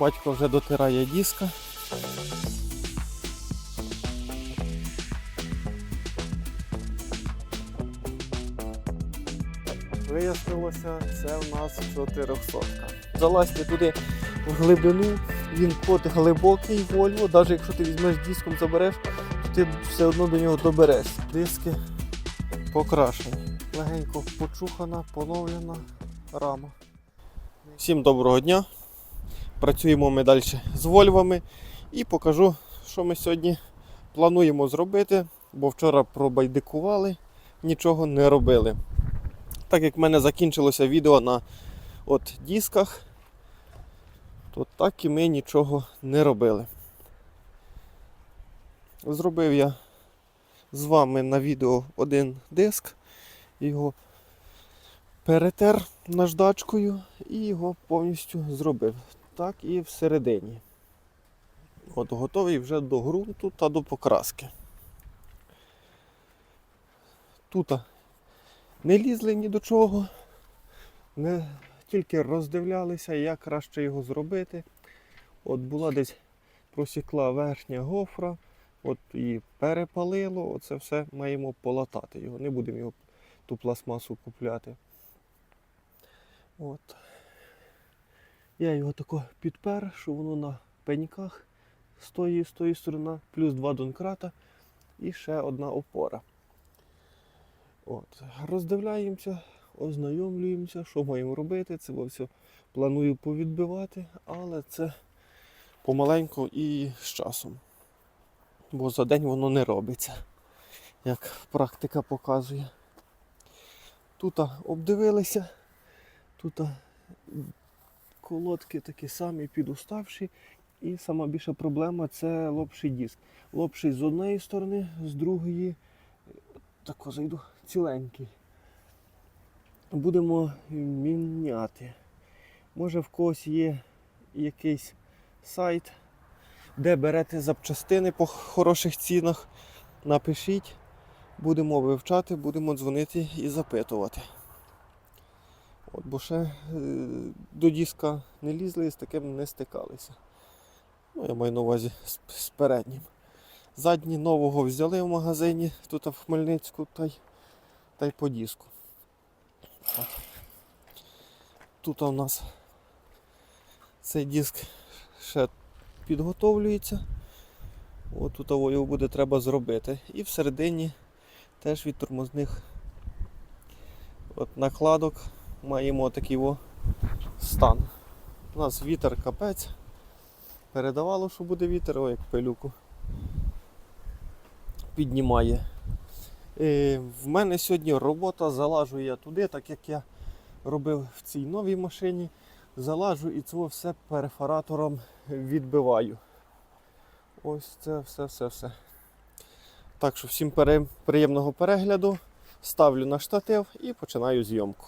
Батько вже дотирає диска. Вияснилося, це в нас 400. Залазьте туди в глибину, він код глибокий Volvo, навіть якщо ти візьмеш диском забереш, то ти все одно до нього добереш. Диски покрашені. Легенько почухана, поновлена рама. Всім доброго дня. Працюємо ми далі з Вольвами і покажу, що ми сьогодні плануємо зробити, бо вчора пробайдикували, нічого не робили. Так як в мене закінчилося відео на от дисках, то так і ми нічого не робили. Зробив я з вами на відео один диск, його перетер наждачкою і його повністю зробив. Так і всередині. От готовий вже до ґрунту та до покраски. Тут не лізли ні до чого, не тільки роздивлялися, як краще його зробити. От була десь просікла верхня гофра, от і перепалило, оце все маємо полатати його. Не будемо його ту пластмасу купляти. От. Я його тако підпер, що воно на пеньках з тої, з тої сторони, плюс два донкрата і ще одна опора. От. Роздивляємося, ознайомлюємося, що маємо робити. Це все планую повідбивати, але це помаленьку і з часом. Бо за день воно не робиться, як практика показує. Тут обдивилися, тут колодки такі самі підуставші. І сама більша проблема це лопший диск. Лопший з однієї сторони, з другої тако зайду ціленький. Будемо міняти. Може в когось є якийсь сайт, де берете запчастини по хороших цінах. Напишіть, будемо вивчати, будемо дзвонити і запитувати. От, бо ще е, до диска не лізли і з таким не стикалися. Ну, я маю на увазі з, з переднім. Задні нового взяли в магазині тут в Хмельницьку та й, та й по диску. Тут у нас цей диск ще підготовлюється. От тут його буде треба зробити. І всередині теж від тормозних от накладок маємо такий о стан. У нас вітер капець. Передавало, що буде вітер, о, як пилюку. Піднімає. Е, в мене сьогодні робота, залажу я туди, так як я робив в цій новій машині. Залажу і це все перфоратором відбиваю. Ось це все-все-все. Так що всім приємного перегляду. Ставлю на штатив і починаю зйомку.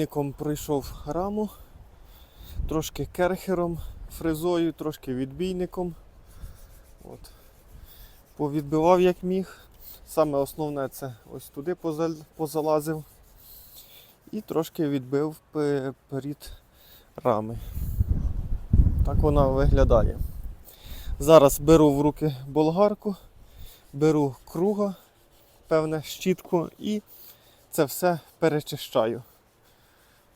Відбійником пройшов раму, трошки керхером, фрезою, трошки відбійником. От. Повідбивав як міг. Саме основне це ось туди позалазив. І трошки відбив перед рами. Так вона виглядає. Зараз беру в руки болгарку, беру круга, певне щітку і це все перечищаю.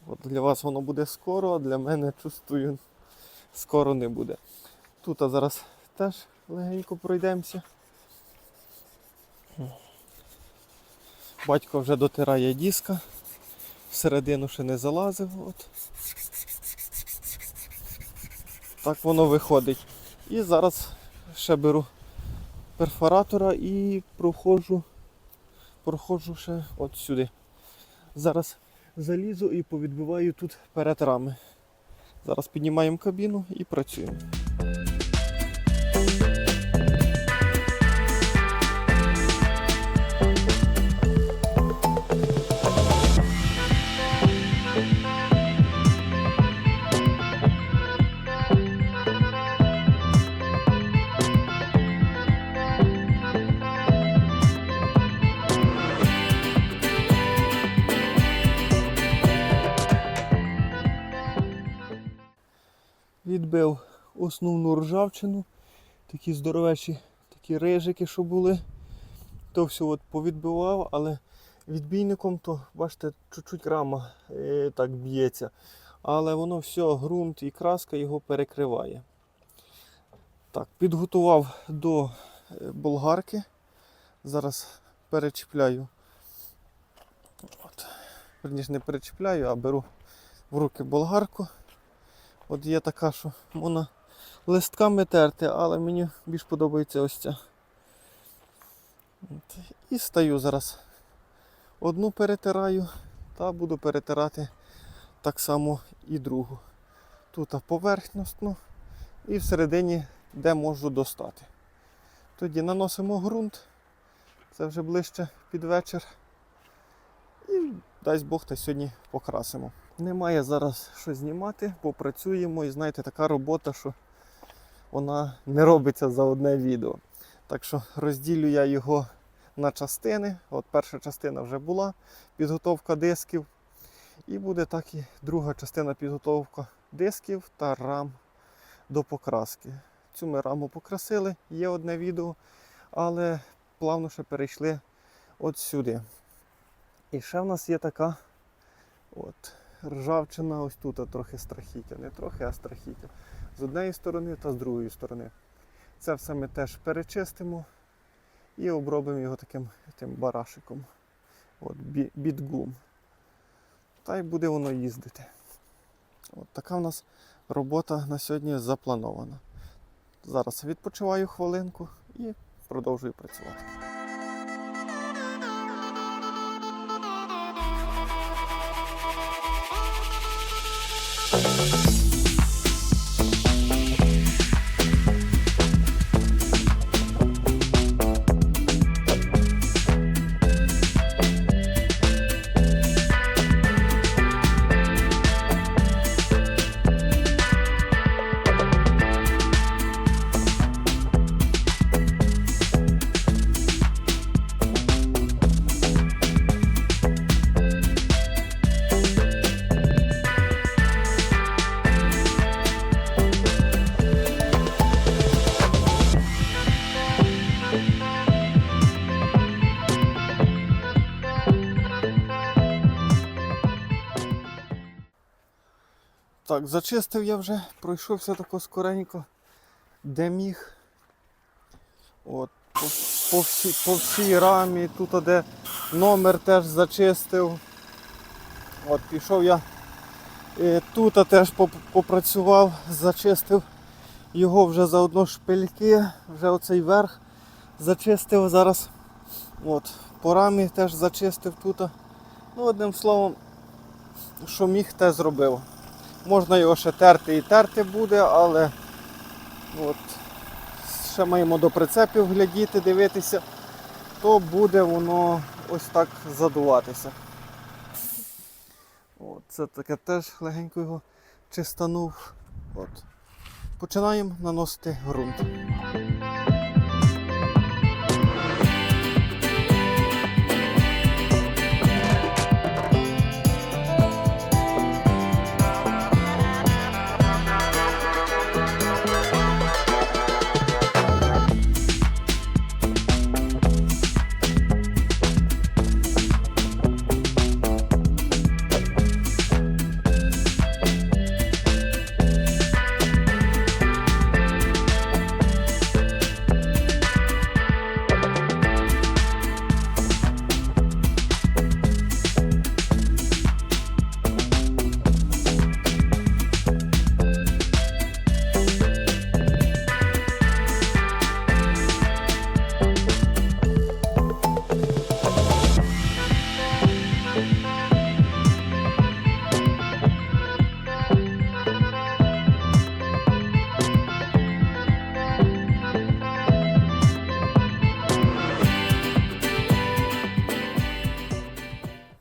От для вас воно буде скоро, а для мене чувствую, скоро не буде. Тут а зараз теж легенько пройдемося. Батько вже дотирає диска, всередину ще не залазив. От. Так воно виходить. І зараз ще беру перфоратора і проходжу, проходжу ще от сюди. Зараз залізу і повідбиваю тут перед рами. Зараз піднімаємо кабіну і працюємо. Відбив основну ржавчину, такі здоровечі, такі рижики, що були. То все от повідбивав, але відбійником, то бачите, чуть-чуть рама е, так б'ється. Але воно все, ґрунт і краска його перекриває. Так, підготував до е, болгарки. Зараз перечіпляю. От. Верніше не перечіпляю, а беру в руки болгарку. От є така, що можна листками терти, але мені більш подобається ось ця. От. І стаю зараз. Одну перетираю та буду перетирати так само і другу. Тут поверхностно і всередині, де можу достати. Тоді наносимо ґрунт, це вже ближче під вечір. І дасть Бог та сьогодні покрасимо. Немає зараз що знімати, попрацюємо і знаєте, така робота, що вона не робиться за одне відео. Так що розділю я його на частини. От перша частина вже була, підготовка дисків. І буде так і друга частина підготовка дисків та рам до покраски. Цю ми раму покрасили, є одне відео, але плавно ще перейшли от сюди. І ще в нас є така от, ржавчина, ось тут трохи страхіття. Не трохи, а страхіття. З однієї сторони та з другої сторони. Це все ми теж перечистимо і обробимо його таким тим барашиком. От, бі- бітгум. Та й буде воно їздити. От така в нас робота на сьогодні запланована. Зараз відпочиваю хвилинку і продовжую працювати. Так, зачистив я вже, пройшовся тако скоренько, де міг. От, по, по, всій, по всій рамі, тут де номер теж зачистив. От, пішов я е, тут теж попрацював, зачистив його вже заодно шпильки, вже оцей верх зачистив зараз. От, по рамі теж зачистив тут. Ну, одним словом, що міг, те зробив. Можна його ще терти і терти буде, але от, ще маємо до прицепів глядіти, дивитися, то буде воно ось так задуватися. Це таке теж легенько його чистанув. От. Починаємо наносити ґрунт.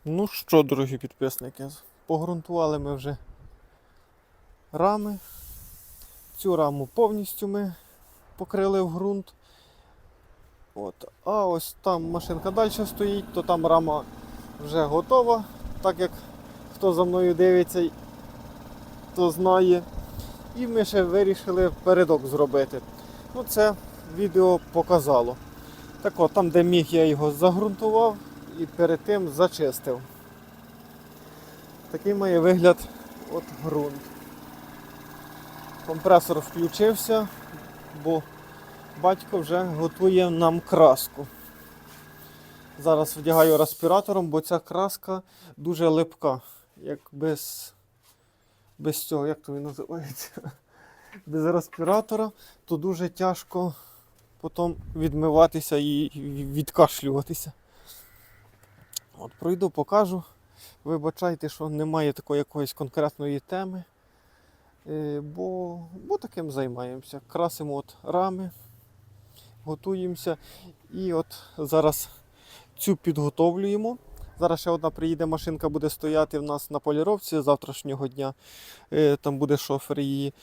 Ну що, дорогі підписники, погрунтували ми вже рами. Цю раму повністю ми покрили в ґрунт. От. А ось там машинка далі стоїть, то там рама вже готова, так як хто за мною дивиться, то знає. І ми ще вирішили передок зробити. Ну, це відео показало. Так от, там, де міг, я його загрунтував і перед тим зачистив. Такий має вигляд от ґрунт. Компресор включився, бо батько вже готує нам краску. Зараз вдягаю респіратором, бо ця краска дуже липка. Як без, без цього, як то він називається? Без респіратора, то дуже тяжко потім відмиватися і відкашлюватися. От пройду, покажу. Вибачайте, що немає такої якоїсь конкретної теми. Е, Бо, бо таким займаємося. Красимо от рами, готуємося. І от зараз цю підготовлюємо. Зараз ще одна приїде машинка, буде стояти в нас на поліровці завтрашнього дня. Е, Там буде шофер її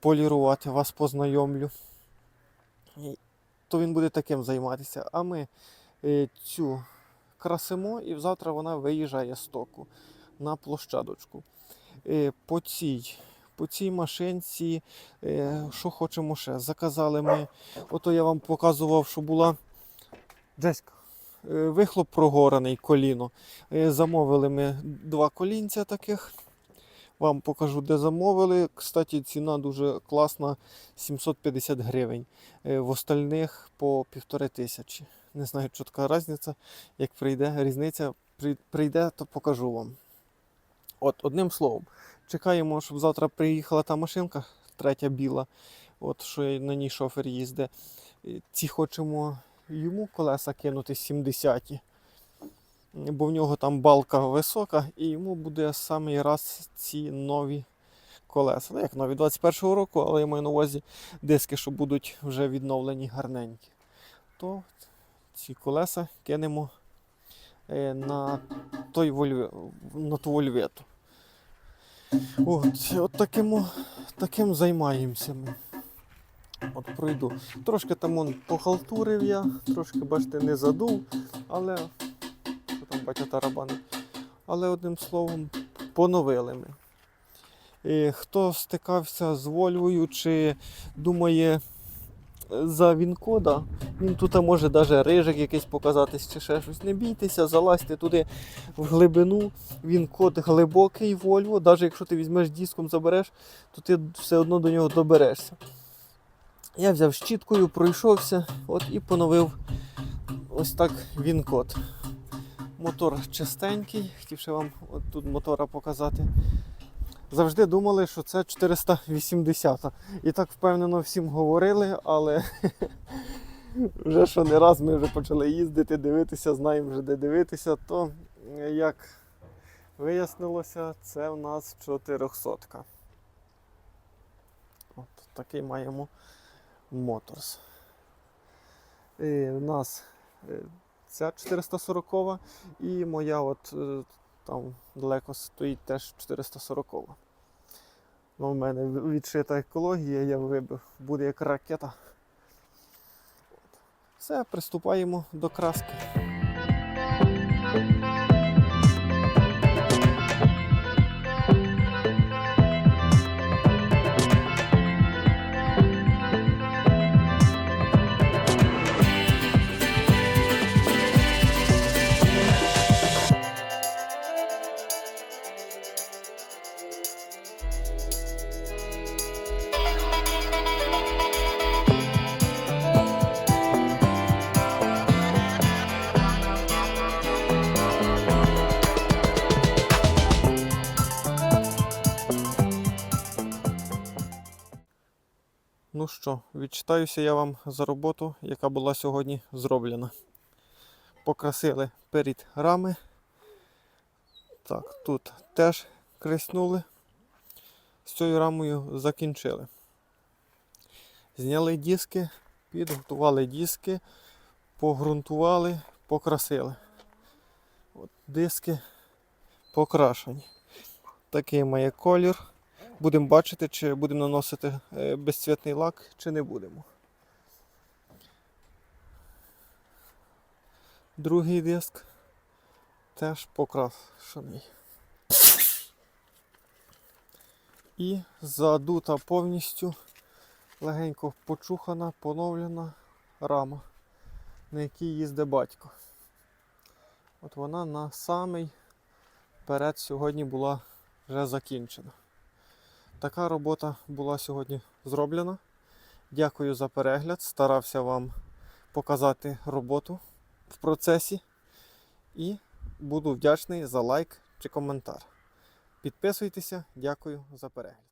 полірувати, вас познайомлю. То він буде таким займатися. А ми е, цю красимо і завтра вона виїжджає з току на площадочку. Е, По цій, по цій машинці, е, що хочемо ще? Заказали ми. Ото я вам показував, що була Джеська. е, Вихлоп прогораний коліно. Замовили ми два колінця таких. Вам покажу, де замовили. Кстати, ціна дуже класна 750 гривень. В остальних по півтори тисячі. Не знаю, що така різниця. Як прийде різниця, прийде, то покажу вам. От, одним словом, чекаємо, щоб завтра приїхала та машинка, третя біла, от що на ній шофер їздить. Ці хочемо йому колеса кинути 70 бо в нього там балка висока, і йому буде самий раз ці нові колеса. Ну, як нові 21-го року, але я маю на увазі диски, що будуть вже відновлені гарненькі. То ці колеса кинемо е, на, той вольве, на ту вольвету. От, от таким, таким займаємося ми. От пройду. Трошки там он похалтурив я, трошки, бачите, не задув, але що там батя тарабани. Але одним словом, поновили ми. І хто стикався з Вольвою чи думає за Вінкода, він тут може навіть рижик якийсь показатись чи ще щось. Не бійтеся, залазьте туди в глибину. Він код глибокий Volvo. Навіть якщо ти візьмеш диском забереш, то ти все одно до нього доберешся. Я взяв щіткою, пройшовся от і поновив ось так він код. Мотор чистенький, хотів ще вам от тут мотора показати. Завжди думали, що це 480. І так впевнено всім говорили, але вже що не раз ми вже почали їздити, дивитися, знаємо вже де дивитися, то як вияснилося, це в нас 400. От такий маємо Motors. І у нас е, ця 440 і моя от е, Там далеко стоїть теж 440. Ну, в мене відшита екологія, я вибив, буде як ракета. Все, приступаємо до краски. Що, відчитаюся я вам за роботу, яка була сьогодні зроблена. Покрасили перед рами. Так, тут теж креснули. З цією рамою закінчили. Зняли диски, підготували диски, погрунтували, покрасили. От диски покрашені. Такий має колір. Будемо бачити, чи будемо наносити е, безцвітний лак, чи не будемо. Другий диск теж покрашений. І задута повністю легенько почухана, поновлена рама, на якій їздить батько. От вона на самий перед сьогодні була вже закінчена. Така робота була сьогодні зроблена. Дякую за перегляд. Старався вам показати роботу в процесі. І буду вдячний за лайк чи коментар. Підписуйтеся, дякую за перегляд.